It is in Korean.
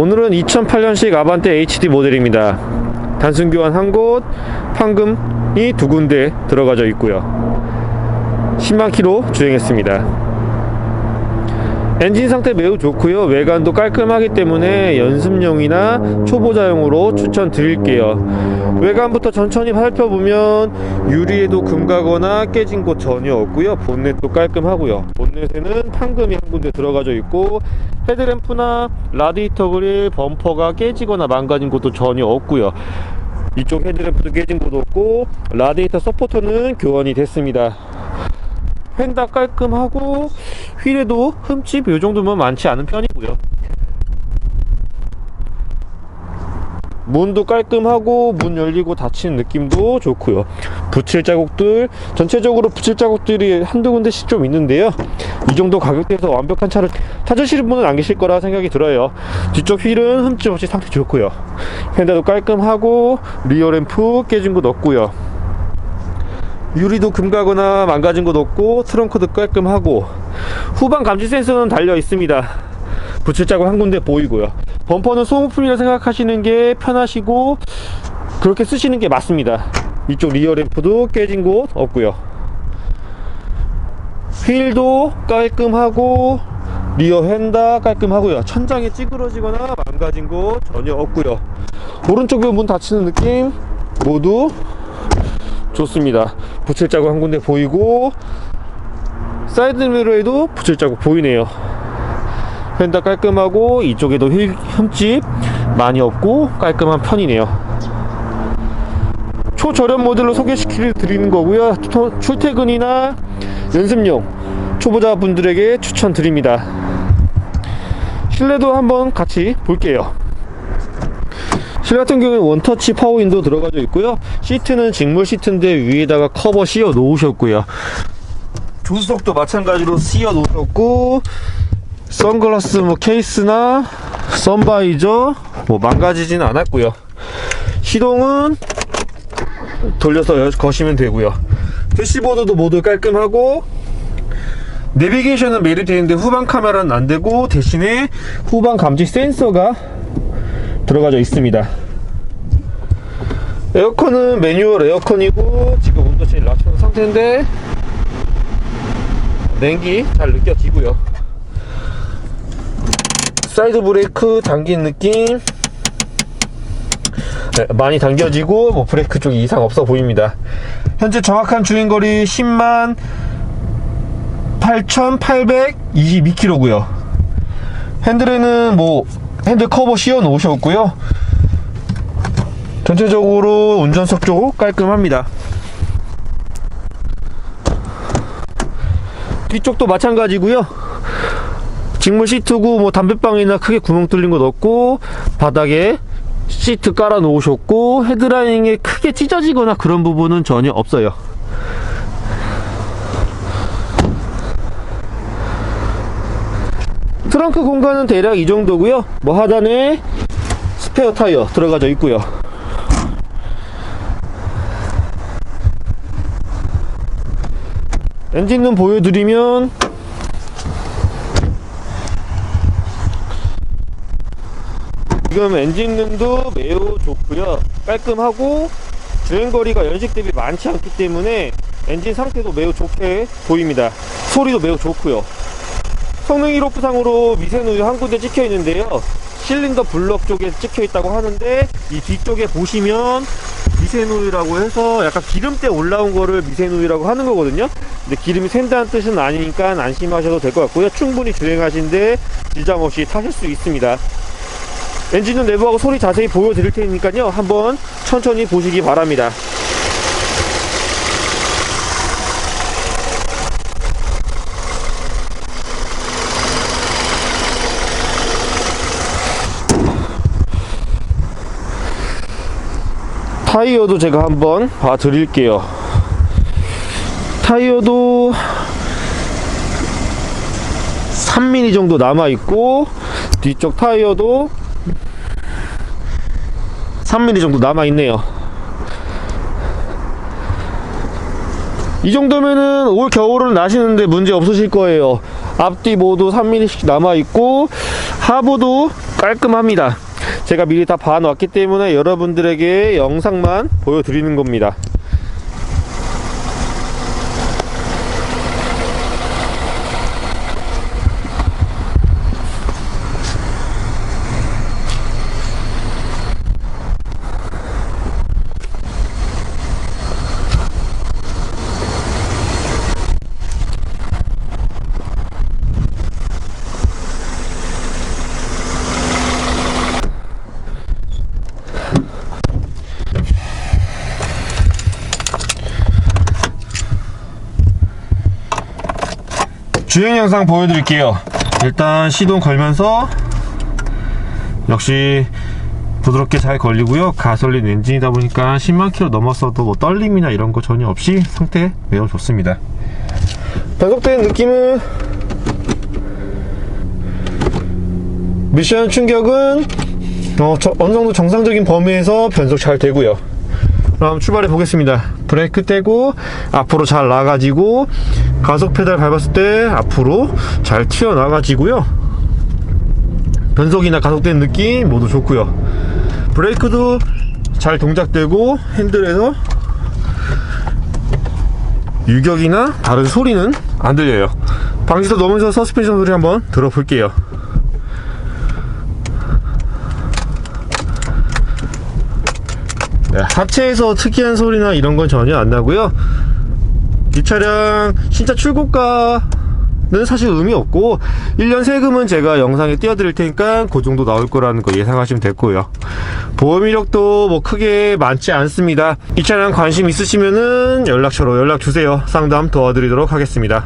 오늘은 2008년식 아반떼 HD 모델입니다. 단순 교환 한 곳, 판금이 두 군데 들어가져 있고요. 10만 킬로 주행했습니다. 엔진 상태 매우 좋고요. 외관도 깔끔하기 때문에 연습용이나 초보자용으로 추천드릴게요. 외관부터 천천히 살펴보면 유리에도 금 가거나 깨진 곳 전혀 없고요. 본넷도 깔끔하고요. 본넷에는 판금이 한 군데 들어가져 있고 헤드램프나 라디에이터 그릴 범퍼가 깨지거나 망가진 곳도 전혀 없고요. 이쪽 헤드램프도 깨진 곳 없고 라디에이터 서포터는 교환이 됐습니다. 펜다 깔끔하고 휠에도 흠집 요 정도면 많지 않은 편이고요. 문도 깔끔하고 문 열리고 닫히는 느낌도 좋고요. 붙일 자국들 전체적으로 붙일 자국들이 한두 군데씩 좀 있는데요. 이 정도 가격대에서 완벽한 차를 찾으시는 분은 안 계실 거라 생각이 들어요. 뒤쪽 휠은 흠집 없이 상태 좋고요. 펜다도 깔끔하고 리어 램프 깨진 곳 없고요. 유리도 금가거나 망가진 곳 없고 트렁크도 깔끔하고 후방 감지 센서는 달려 있습니다. 붙일 자국 한 군데 보이고요. 범퍼는 소모품이라 생각하시는 게 편하시고 그렇게 쓰시는 게 맞습니다. 이쪽 리어 램프도 깨진 곳 없고요. 휠도 깔끔하고 리어 휀다 깔끔하고요. 천장에 찌그러지거나 망가진 곳 전혀 없고요. 오른쪽에 문 닫히는 느낌 모두 좋습니다. 붙일 자국 한 군데 보이고 사이드 미러에도 붙일 자국 보이네요. 펜다 깔끔하고 이쪽에도 휠 흠집 많이 없고 깔끔한 편이네요. 초저렴 모델로 소개시켜 드리는 거고요. 토- 출퇴근이나 연습용 초보자분들에게 추천드립니다. 실내도 한번 같이 볼게요. 실내 같은 경우는 원터치 파워윈도 들어가져 있고요. 시트는 직물 시트인데 위에다가 커버 씌워 놓으셨고요. 조수석도 마찬가지로 씌워 놓으셨고 선글라스 뭐 케이스나 선바이저 뭐 망가지진 않았고요. 시동은 돌려서 여- 거시면 되고요. 대시보드도 모두 깔끔하고 내비게이션은 매립 되는데 후방 카메라는 안 되고 대신에 후방 감지 센서가 들어가져 있습니다. 에어컨은 매뉴얼 에어컨이고 지금 온도 제일 낮춘 상태인데 냉기 잘 느껴지고요. 사이드 브레이크 당긴 느낌 네, 많이 당겨지고 뭐 브레이크 쪽이 이상 없어 보입니다. 현재 정확한 주행거리 10만 8,822km고요. 핸들에는 뭐 핸들 커버 씌워 놓으셨고요. 전체적으로 운전석 쪽 깔끔합니다. 뒤쪽도 마찬가지고요. 직물 시트고 뭐 담배방이나 크게 구멍 뚫린 것 없고 바닥에 시트 깔아 놓으셨고 헤드라인에 크게 찢어지거나 그런 부분은 전혀 없어요. 트렁크 공간은 대략 이 정도고요. 뭐 하단에 스페어 타이어 들어가져 있고요. 엔진룸 보여드리면 지금 엔진룸도 매우 좋고요. 깔끔하고 주행거리가 연식 대비 많지 않기 때문에 엔진 상태도 매우 좋게 보입니다. 소리도 매우 좋고요. 성능 1호프상으로 미세누유 한 군데 찍혀 있는데요. 실린더 블럭 쪽에 찍혀 있다고 하는데 이 뒤쪽에 보시면 미세누유라고 해서 약간 기름 때 올라온 거를 미세누유라고 하는 거거든요. 근데 기름이 샌다는 뜻은 아니니까 안심하셔도 될 것 같고요. 충분히 주행하신데 지장 없이 타실 수 있습니다. 엔진은 내부하고 소리 자세히 보여드릴 테니까요. 한번 천천히 보시기 바랍니다. 타이어도 제가 한번 봐 드릴게요. 타이어도 3mm 정도 남아 있고 뒤쪽 타이어도 3mm 정도 남아 있네요. 이 정도면은 올 겨울은 나시는데 문제 없으실 거예요. 앞뒤 모두 3mm씩 남아 있고 하부도 깔끔합니다. 제가 미리 다 봐놨기 때문에 여러분들에게 영상만 보여드리는 겁니다. 주행 영상 보여드릴게요. 일단 시동 걸면서 역시 부드럽게 잘 걸리고요. 가솔린 엔진이다 보니까 10만 킬로 넘었어도 뭐 떨림이나 이런 거 전혀 없이 상태 매우 좋습니다. 변속된 느낌은 미션 충격은 어, 저- 어느 정도 정상적인 범위에서 변속 잘 되고요. 그럼 출발해 보겠습니다. 브레이크 떼고 앞으로 잘 나가지고 가속 페달 밟았을 때 앞으로 잘 튀어나가지고요. 변속이나 가속된 느낌 모두 좋고요. 브레이크도 잘 동작되고 핸들에서 유격이나 다른 소리는 안 들려요. 방지턱 넘으면서 서스펜션 소리 한번 들어볼게요. 하체에서 특이한 소리나 이런 건 전혀 안 나고요. 이 차량 진짜 출고가 는 사실 의미 없고 1년 세금은 제가 영상에 띄워드릴 테니까 그 정도 나올 거라는 거 예상하시면 됐고요. 보험 이력도 뭐 크게 많지 않습니다. 이 차량 관심 있으시면은 연락처로 연락 주세요. 상담 도와드리도록 하겠습니다.